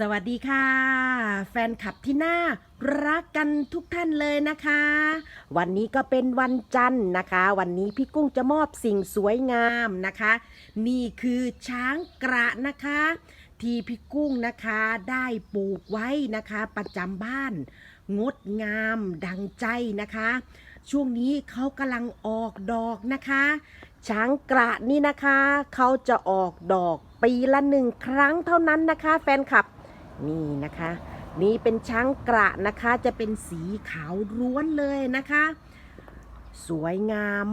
สวัสดีค่ะ แฟนคลับที่น่ารักกันทุกท่านเลยนะคะ วันนี้ก็เป็นวันจันทร์นะคะ วันนี้พี่กุ้งจะมอบสิ่งสวยงามนะคะ นี่คือช้างกระนะคะ ที่พี่กุ้งนะคะได้ปลูกไว้นะคะ ประจำบ้าน งดงามดังใจนะคะ ช่วงนี้เขากำลังออกดอกนะคะ ช้างกระนี่นะคะเขาจะออกดอกปีละหนึ่งครั้งเท่านั้นนะคะ แฟนคลับ นี่นะคะ นี่เป็นช้างกระนะคะจะเป็นสีขาวร้วนเลยนะคะ สวยงาม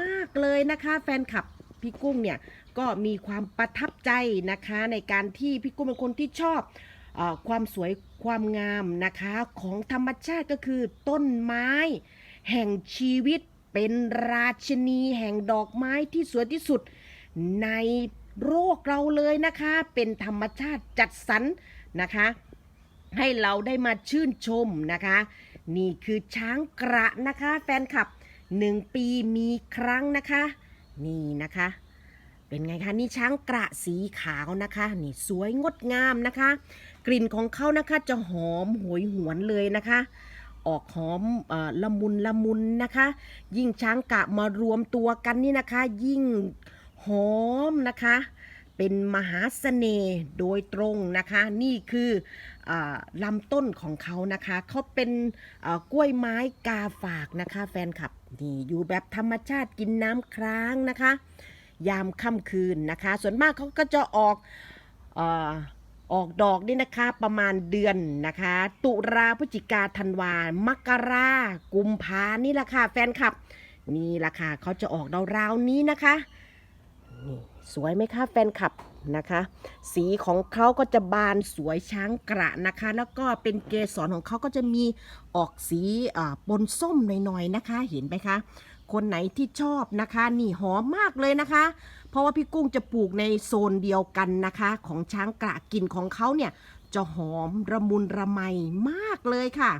มากๆเลยนะคะ แฟนคลับพี่กุ้งเนี่ยก็มีความประทับใจนะคะในการที่พี่กุ้งเป็นคนที่ชอบอความสวยความงามนะคะของธรรมชาติก็คือต้นไม้ แห่งชีวิตเป็นราชินีแห่งดอกไม้ที่สวยที่สุดในโลกเราเลยนะคะ เป็นธรรมชาติจัดสรร นะคะ ให้เราได้มาชื่นชมนะคะ นี่คือช้างกระนะคะแฟนคลับหนึ่งปีมีครั้งนะคะ นี่นะคะ เป็นไงคะนี่ช้างกระสีขาวนะคะนี่สวยงดงามนะคะ กลิ่นของเขานะคะจะหอมหวยหวนเลยนะคะออกหอมอละมุนละมุนนะคะ ยิ่งช้างกะมารวมตัวกันนี่นะคะ ยิ่งหอมนะคะ เป็นมหาเสน่ห์โดยตรงนะคะ นี่คืออลำต้นของเขานะคะเขาเป็นกล้วยไม้กาฝากนะคะ แฟนคลับนี่อยู่แบบธรรมชาติกินน้ำค้างนะคะ ยามค่ำคืนนะคะ ส่วนมากเขาก็จะออกอออกดอกนี่นะคะประมาณเดือนนะคะ ตุลาพฤศจิกาธันวามกรากุมภานี่แหละค่ะแฟนคลับ นี่แหละค่ะเขาจะออกราวๆนี้นะคะนี่ สวยไหมคะแฟนคลับนะคะ สีของเขาก็จะบานสวยช้างกระนะคะ แล้วก็เป็นเกสรของเขาก็จะมีออกสีปนส้มหน่อยๆนะคะ เห็นไหมคะคนไหนที่ชอบนะคะนี่หอมมากเลยนะคะ เพราะว่าพี่กุ้งจะปลูกในโซนเดียวกันนะคะ ของช้างกระกลิ่นของเขาเนี่ยจะหอมระมุนระไมมากเลยค่ะ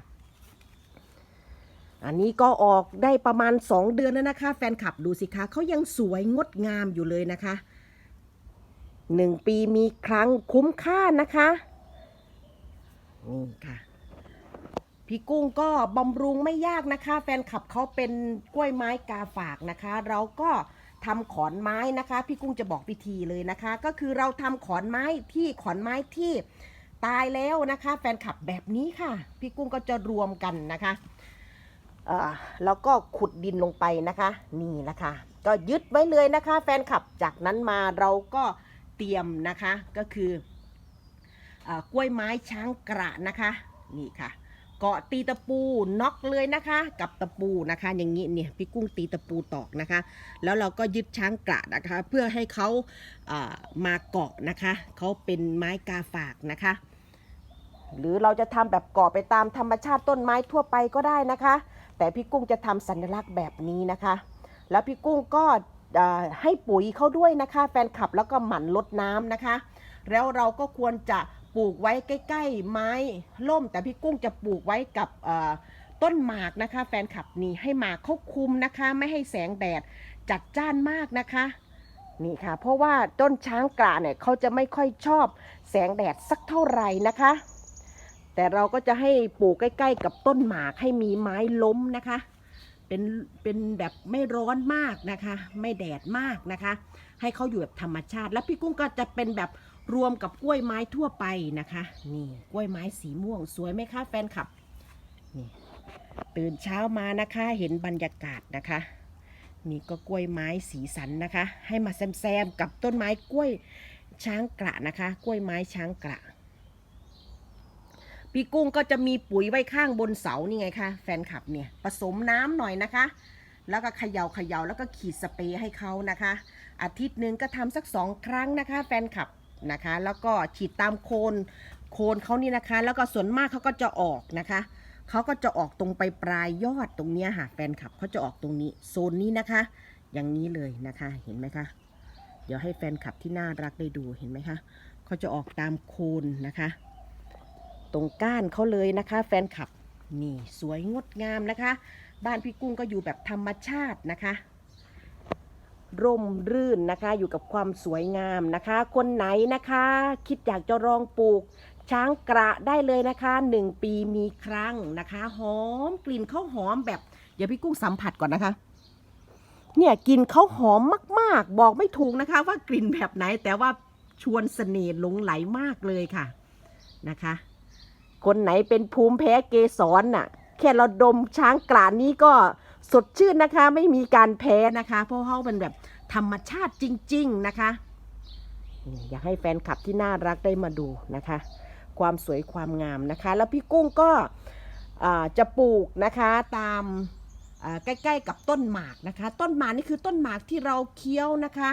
อันนี้ก็ออกได้ประมาณ 2 เดือนแล้วนะคะ แฟนคลับดูสิคะเขายังสวยงดงามอยู่เลยนะคะ หนึ่งปีมีครั้งคุ้มค่านะคะนี่ค่ะ พี่กุ้งก็บำรุงไม่ยากนะคะ แฟนคลับเขาเป็นกล้วยไม้กาฝากนะคะ เราก็ทำขอนไม้นะคะ พี่กุ้งจะบอกวิธีเลยนะคะ ก็คือเราทำขอนไม้ที่ขอนไม้ที่ตายแล้วนะคะ แฟนคลับแบบนี้ค่ะ พี่กุ้งก็จะรวมกันนะคะแล้วก็ขุดดินลงไปนะคะ นี่แหละค่ะก็ยึดไว้เลยนะคะ แฟนคลับจากนั้นมาเราก็ เตรียมนะคะก็คืออกล้วยไม้ช้างกระนะคะนี่ค่ะ เกาะตีตะปูน็อกเลยนะคะ กับตะปูนะคะ อย่างนี้เนี่ยพี่กุ้งตีตะปูตอกนะคะ แล้วเราก็ยึดช้างกระนะคะ เพื่อให้เขาเอ่อมาเกาะนะคะเขาเป็นไม้กาฝากนะคะ หรือเราจะทำแบบเกาะไปตามธรรมชาติต้นไม้ทั่วไปก็ได้นะคะ แต่พี่กุ้งจะทำสัญลักษณ์แบบนี้นะคะ แล้วพี่กุ้งก็ ให้ปุ๋ยเขาด้วยนะคะ แฟนคลับแล้วก็หมั่นลดน้ำนะคะ แล้วเราก็ควรจะปลูกไว้ใกล้ ๆ ไม้ล่ม แต่พี่กุ้งจะปลูกไว้กับต้นหมากนะคะ แฟนคลับนี่ให้หมากเขาคุมนะคะ ไม่ให้แสงแดดจัดจ้านมากนะคะนี่ค่ะ เพราะว่าต้นช้างกระเนี่ยเขาจะไม่ค่อยชอบแสงแดดสักเท่าไหร่นะคะ แต่เราก็จะให้ปลูกใกล้ ๆ กับต้นหมากให้มีไม้ล้มนะคะ เป็นเป็นแบบไม่ร้อนมากนะคะ ไม่แดดมากนะคะ ให้เขาอยู่แบบธรรมชาติ แล้วพี่กุ้งก็จะเป็นแบบรวมกับกล้วยไม้ทั่วไปนะคะ นี่กล้วยไม้สีม่วงสวยไหมคะแฟนคลับนี่ตื่นเช้ามานะคะเห็นบรรยากาศนะคะนี่ก็กล้วยไม้สีสันนะคะ ให้มาแซมๆกับต้นไม้กล้วยช้างกระนะคะ กล้วยไม้ช้างกระ พี่กุ้งก็จะมีปุ๋ยไว้ข้างบนเสานี่ไงคะแฟนคลับเนี่ยผสมน้ำหน่อยนะคะ แล้วก็เขย่าเขย่าแล้วก็ขีดสเปรย์ให้เขานะคะ อาทิตย์หนึ่งก็ทำสักสองครั้งนะคะ แฟนคลับนะคะ แล้วก็ฉีดตามโคนโคนเขานี่นะคะ แล้วก็ส่วนมากเขาก็จะออกนะคะเขาก็จะออกตรงไปปลายยอดตรงเนี้ยค่ะแฟนคลับเขาจะออกตรงนี้โซนนี้นะคะ อย่างนี้เลยนะคะเห็นไหมคะ เดี๋ยวให้แฟนคลับที่น่ารักได้ดูเห็นไหมคะเขาจะออกตามโคนนะคะ ตรงก้านเขาเลยนะคะ แฟนคลับนี่สวยงดงามนะคะ บ้านพี่กุ้งก็อยู่แบบธรรมชาตินะคะ ร่มรื่นนะคะอยู่กับความสวยงามนะคะ คนไหนนะคะ คิดอยากจะลองปลูกช้างกระได้เลยนะคะหนึ่งปีมีครั้งนะคะ หอมกลิ่นข้าวหอมแบบเดี๋ยวพี่กุ้งสัมผัสก่อนนะคะ เนี่ยกลิ่นข้าวหอมมาก ๆ บอกไม่ถูกนะคะ ว่ากลิ่นแบบไหนแต่ว่าชวนเสน่ห์หลงไหลมากเลยค่ะนะคะ คนไหนเป็นภูมิแพ้เกสรน่ะ แค่เราดมช้างกลานนี้ก็สดชื่นนะคะ ไม่มีการแพ้นะคะ เพราะเขาเป็นแบบธรรมชาติจริง ๆ นะคะ อยากให้แฟนคลับที่น่ารักได้มาดูนะคะ ความสวยความงามนะคะ แล้วพี่กุ้งก็จะปลูกนะคะตามใกล้ๆกับต้นหมากนะคะ ต้นหมากนี่คือต้นหมากที่เราเคี้ยวนะคะ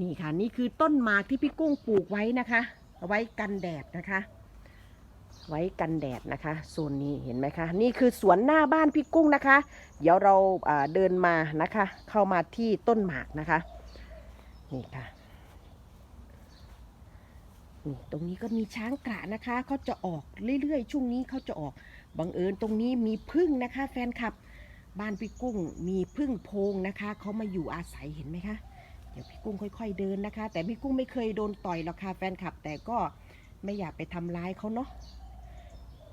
นี่ค่ะนี่คือต้นหมากที่พี่กุ้งปลูกไว้นะคะเอาไว้กันแดดนะคะ ไว้กันแดดนะคะโซนนี้เห็นไหมคะนี่คือสวนหน้าบ้านพี่กุ้งนะคะ เดี๋ยวเราเดินมานะคะ เข้ามาที่ต้นหมากนะคะนี่ค่ะนี่ตรงนี้ก็มีช้างกระนะคะเขาจะออกเรื่อยๆ ช่วงนี้เขาจะออกบังเอิญตรงนี้มีพึ่งนะคะ แฟนคลับบ้านพี่กุ้งมีพึ่งโพงนะคะเขามาอยู่อาศัยเห็นไหมคะเดี๋ยวพี่กุ้งค่อย ๆ เดินนะคะ แต่พี่กุ้งไม่เคยโดนต่อยหรอกค่ะแฟนคลับ แต่ก็ไม่อยากไปทำร้ายเขาเนาะ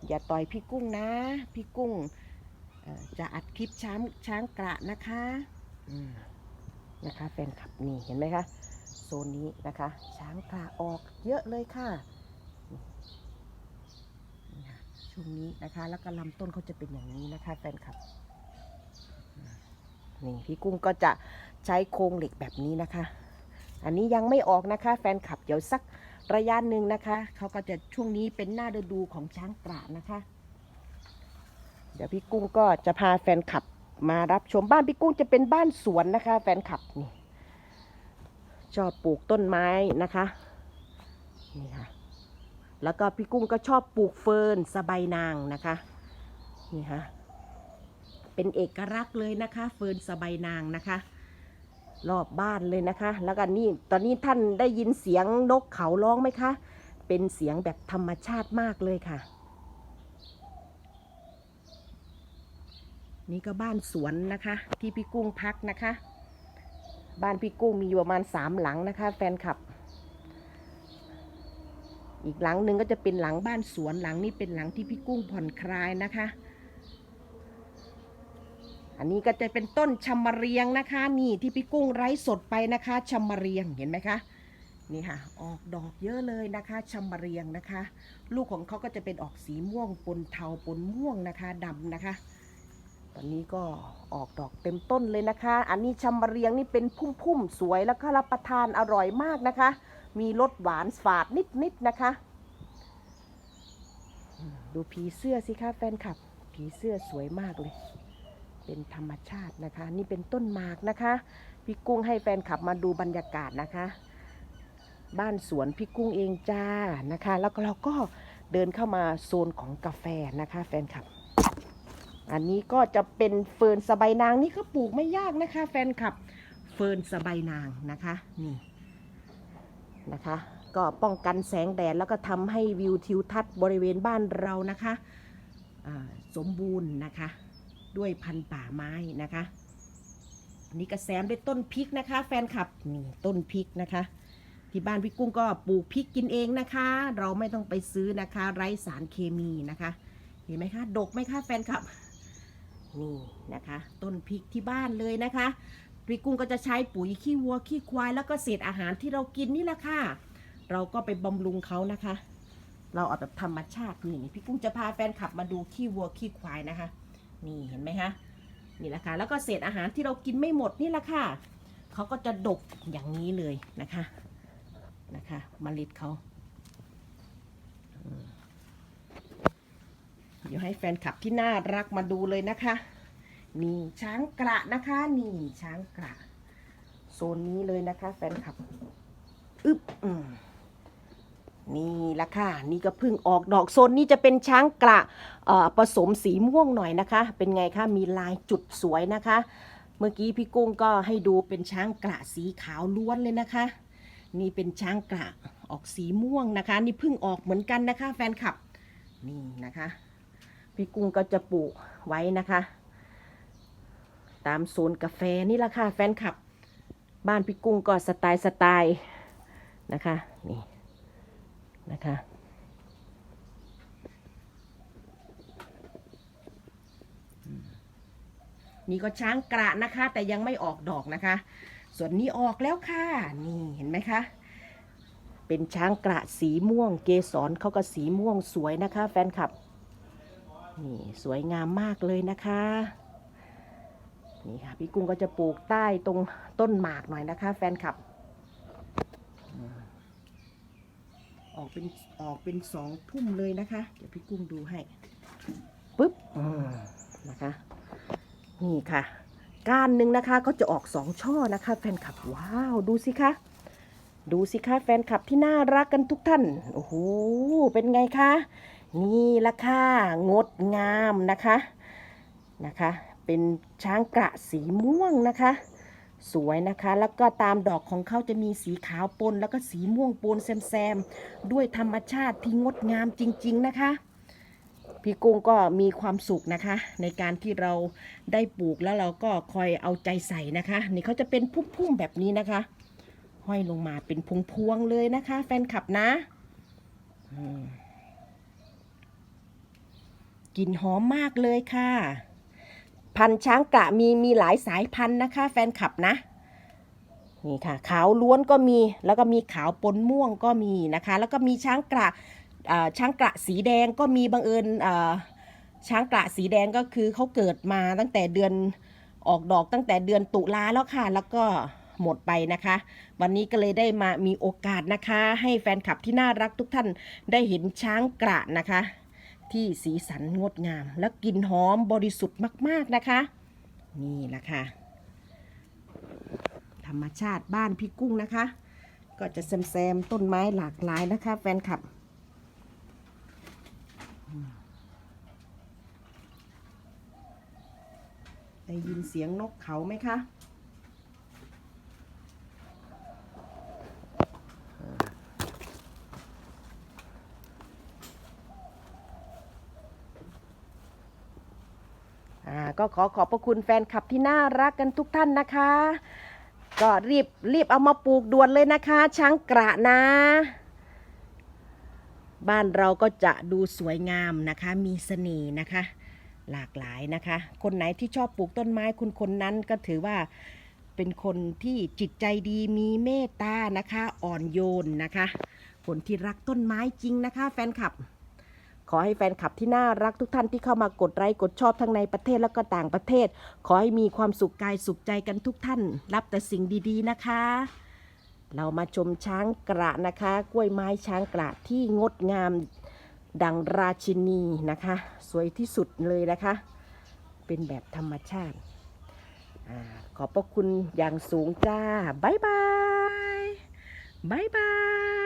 อย่าต่อยพี่กุ้งนะ พี่กุ้งเอ่อจะอัดคลิปช้างช้างกระนะคะอืมนะคะแฟนคลับนี่เห็นไหมคะโซนนี้นะคะ ช้างกระออกเยอะเลยค่ะนี่ค่ะช่วงนี้นะคะ แล้วก็ลำต้นเขาจะเป็นอย่างนี้นะคะแฟนคลับอืมนี่พี่กุ้งก็จะใช้โครงเหล็กแบบนี้นะคะ อันนี้ยังไม่ออกนะคะ แฟนคลับเดี๋ยวสัก ระยะหนึ่งนะคะเขาก็จะช่วงนี้เป็นหน้าฤดูของช้างกระนะคะ เดี๋ยวพี่กุ้งก็จะพาแฟนคลับมารับชมบ้านพี่กุ้งจะเป็นบ้านสวนนะคะ แฟนคลับนี่ชอบปลูกต้นไม้นะคะนี่ค่ะแล้วก็พี่กุ้งก็ชอบปลูกเฟิร์นสะใบายนางนะคะนี่ค่ะเป็นเอกลักษณ์เลยนะคะ เฟิร์นสะใบายนางนะคะ รอบบ้านเลยนะคะ แล้วก็นี่ตอนนี้ท่านได้ยินเสียงนกเขาร้องไหมคะ เป็นเสียงแบบธรรมชาติมากเลยค่ะ นี่ก็บ้านสวนนะคะ ที่พี่กุ้งพักนะคะ บ้านพี่กุ้งมีอยู่ประมาณสามหลังนะคะ แฟนคลับ อีกหลังหนึ่งก็จะเป็นหลังบ้านสวนหลังนี้เป็นหลังที่พี่กุ้งผ่อนคลายนะคะ อันนี้ก็จะเป็นต้นชมเรียงนะคะ นี่ที่พี่กุ้งไร้สดไปนะคะชมเรียงเห็นไหมคะนี่ค่ะ ออกดอกเยอะเลยนะคะชมเรียงนะคะ ลูกของเขาก็จะเป็นออกสีม่วงปนเทาปนม่วงนะคะดำนะคะ ตอนนี้ก็ออกดอกเต็มต้นเลยนะคะ อันนี้ชมเรียงนี่เป็นพุ่มๆสวยแล้วก็รับประทานอร่อยมากนะคะ มีรสหวานฝาดนิดๆนะคะ ดูผีเสื้อสิคะแฟนคลับ ผีเสื้อสวยมากเลย เป็นธรรมชาตินะคะ นี่เป็นต้นหมากนะคะ พี่กุ้งให้แฟนคลับมาดูบรรยากาศนะคะ บ้านสวนพี่กุ้งเองจ้านะคะ แล้วก็เราก็เดินเข้ามาโซนของกาแฟนะคะ แฟนคลับ อันนี้ก็จะเป็นเฟิร์นสบายนางนี่ก็ปลูกไม่ยากนะคะ แฟนคลับเฟิร์นสบายนางนะคะนี่นะคะก็ป้องกันแสงแดดแล้วก็ทำให้วิวทิวทัศน์บริเวณบ้านเรานะคะ สมบูรณ์นะคะ ด้วยพันป่าไม้นะคะนี่กระแซมด้วยต้นพริกนะคะ แฟนคลับนี่ต้นพริกนะคะ ที่บ้านพี่กุ้งก็ปลูกพริกกินเองนะคะ เราไม่ต้องไปซื้อนะคะ ไร้สารเคมีนะคะ เห็นไหมคะดกไหมคะแฟนคลับนี่นะคะ ต้นพริกที่บ้านเลยนะคะพี่กุ้งก็จะใช้ปุ๋ยขี้วัวขี้ควายแล้วก็เศษอาหารที่เรากินนี่แหละค่ะ เราก็ไปบำรุงเขานะคะ เราเอาแบบธรรมชาตินี่พี่กุ้งจะพาแฟนคลับมาดูขี้วัวขี้ควายนะคะ นี่เห็นไหมคะนี่แหละค่ะแล้วก็เศษอาหารที่เรากินไม่หมดนี่แหละค่ะเขาก็จะดกอย่างนี้เลยนะคะนะคะมเมล็ดเขาเดี๋ยวให้แฟนคลับที่น่ารักมาดูเลยนะคะนี่ช้างกระนะคะ นี่ช้างกระโซนนี้เลยนะคะ แฟนคลับ อึ๊บอืม นี่ละค่ะนี่ก็เพิ่งออกดอกโซนนี้จะเป็นช้างกระผสมสีม่วงหน่อยนะคะ เป็นไงคะมีลายจุดสวยนะคะ เมื่อกี้พี่กุ้งก็ให้ดูเป็นช้างกระสีขาวล้วนเลยนะคะ นี่เป็นช้างกระออกสีม่วงนะคะ นี่เพิ่งออกเหมือนกันนะคะ แฟนคลับนี่นะคะ พี่กุ้งก็จะปลูกไว้นะคะ ตามโซนกาแฟนี่ละค่ะแฟนคลับ บ้านพี่กุ้งก็สไตล์สไตล์นะคะนี่ นะคะ นี่ก็ช้างกระนะคะ แต่ยังไม่ออกดอกนะคะ ส่วนนี้ออกแล้วค่ะ นี่เห็นไหมคะ เป็นช้างกระสีม่วง เกสรเขาก็สีม่วงสวยนะคะ แฟนคลับ นี่สวยงามมากเลยนะคะนี่ค่ะพี่กุ้งก็จะปลูกใต้ตรงต้นหมากหน่อยนะคะ แฟนคลับอืม ออกเป็นออกเป็นสองทุ่มเลยนะคะ เดี๋ยวพี่กุ้งดูให้ปึ๊บอืมนะคะนี่ค่ะ ก้านหนึ่งนะคะก็จะออกสองช่อนะคะแฟนคลับว้าวดูสิคะดูสิคะแฟนคลับที่น่ารักกันทุกท่านโอ้โหเป็นไงคะนี่ละค่ะงดงามนะคะนะคะ เป็นช้างกระสีม่วงนะคะ สวยนะคะ แล้วก็ตามดอกของเขาจะมีสีขาวปน แล้วก็สีม่วงปนแซมๆ ด้วยธรรมชาติที่งดงามจริง ๆ นะคะ พี่กุ้งก็มีความสุขนะคะ ในการที่เราได้ปลูกแล้วเราก็คอยเอาใจใส่นะคะ นี่เขาจะเป็นพุ่มๆแบบนี้นะคะ ห้อยลงมาเป็นพวงๆเลยนะคะ แฟนคลับนะกลิ่นหอมมากเลยค่ะ พันธุ์ช้างกระมีมีหลายสายพันธุ์นะคะแฟนคลับนะนี่ค่ะขาวล้วนก็มีแล้วก็มีขาวปนม่วงก็มีนะคะ แล้วก็มีช้างกระช้างกระสีแดงก็มีบังเอิญช้างกระสีแดงก็คือเขาเกิดมาตั้งแต่เดือนออกดอกตั้งแต่เดือนตุลาแล้วค่ะ แล้วก็หมดไปนะคะ วันนี้ก็เลยได้มามีโอกาสนะคะ ให้แฟนคลับที่น่ารักทุกท่านได้เห็นช้างกระนะคะ ที่สีสันงดงาม และกลิ่นหอมบริสุทธิ์มาก ๆ นะคะ นี่แหละค่ะ ธรรมชาติบ้านพี่กุ้งนะคะ ก็จะแซมๆต้นไม้หลากหลายนะคะแฟนคลับ ได้ยินเสียงนกเขาไหมคะ ขอขอบพระคุณแฟนคลับที่น่ารักกันทุกท่านนะคะ ก็รีบรีบเอามาปลูกด่วนเลยนะคะ ช้างกระนะ บ้านเราก็จะดูสวยงามนะคะ มีเสน่ห์นะคะ หลากหลายนะคะ คนไหนที่ชอบปลูกต้นไม้คุณคนนั้นก็ถือว่าเป็นคนที่จิตใจดีมีเมตตานะคะ อ่อนโยนนะคะ คนที่รักต้นไม้จริงนะคะ แฟนคลับ ขอให้แฟนคลับที่น่ารักทุกท่านที่เข้ามากดไลค์กดชอบทั้งในประเทศแล้วก็ต่างประเทศ ขอให้มีความสุขกายสุขใจกันทุกท่าน รับแต่สิ่งดีๆนะคะ เรามาชมช้างกระนะคะ กล้วยไม้ช้างกระที่งดงามดังราชินีนะคะ สวยที่สุดเลยนะคะ เป็นแบบธรรมชาติอขอบพระคุณอย่างสูงจ้า บ๊ายบาย บ๊ายบาย